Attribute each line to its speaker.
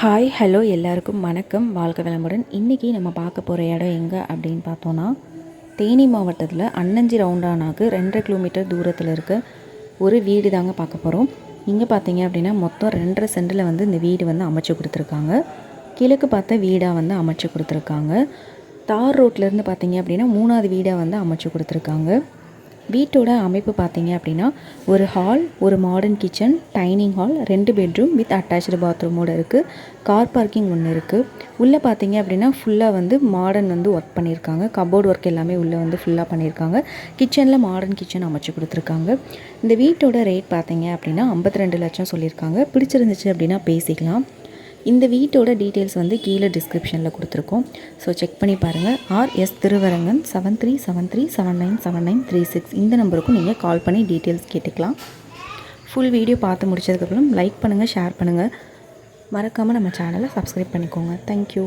Speaker 1: Hi hello எல்லாருக்கும் வணக்கம். வாழ்க வளமுடன். இன்றைக்கி நம்ம பார்க்க போகிற இடம் எங்கே அப்படின்னு பார்த்தோன்னா தேனி மாவட்டத்தில் அன்னஞ்சி ரவுண்டானாக்கு ரெண்டரை கிலோமீட்டர் தூரத்தில் இருக்க ஒரு வீடு தாங்க பார்க்க போகிறோம் இங்கே பார்த்தீங்க அப்படின்னா மொத்தம் ரெண்டரை சென்டில் வந்து இந்த வீடு வந்து அமைச்சு கொடுத்துருக்காங்க. கிழக்கு பார்த்த வீடாக வந்து அமைச்சு கொடுத்துருக்காங்க. தார் ரோட்லேருந்து பார்த்தீங்க அப்படின்னா மூணாவது வீடாக வந்து அமைச்சு கொடுத்துருக்காங்க. வீட்டோட அமைப்பு பார்த்தீங்க அப்படின்னா ஒரு ஹால் ஒரு மாடர்ன் கிச்சன் டைனிங் ஹால் ரெண்டு பெட்ரூம் வித் அட்டாச்சு பாத்ரூமோடு இருக்குது கார் பார்க்கிங் ஒன்று இருக்குது உள்ளே பார்த்தீங்க அப்படின்னா ஃபுல்லாக வந்து மாடர்ன் வந்து ஒர்க் பண்ணியிருக்காங்க. கபோர்ட் ஒர்க் எல்லாமே உள்ளே வந்து ஃபுல்லாக பண்ணியிருக்காங்க. கிச்சனில் மாடர்ன் கிச்சன் அமைச்சு கொடுத்துருக்காங்க. இந்த வீட்டோட ரேட் பார்த்தீங்க அப்படின்னா ஐம்பத்தி ரெண்டு லட்சம் சொல்லியிருக்காங்க. பிடிச்சிருந்துச்சு அப்படின்னா பேசிக்கலாம். இந்த வீட்டோட டீட்டெயில்ஸ் வந்து கீழே டிஸ்கிரிப்ஷனில் கொடுத்துருக்கோம். ஸோ செக் பண்ணி பாருங்கள் R S Thiruvarangan seven three seven three seven nine seven nine three six இந்த நம்பருக்கும் நீங்கள் கால் பண்ணி டீட்டெயில்ஸ் கேட்டுக்கலாம். ஃபுல் வீடியோ பார்த்து முடிச்சதுக்கப்புறம் லைக் பண்ணுங்கள் ஷேர் பண்ணுங்கள் மறக்காமல் நம்ம சேனலை சப்ஸ்கிரைப் பண்ணிக்கோங்க. தேங்க்யூ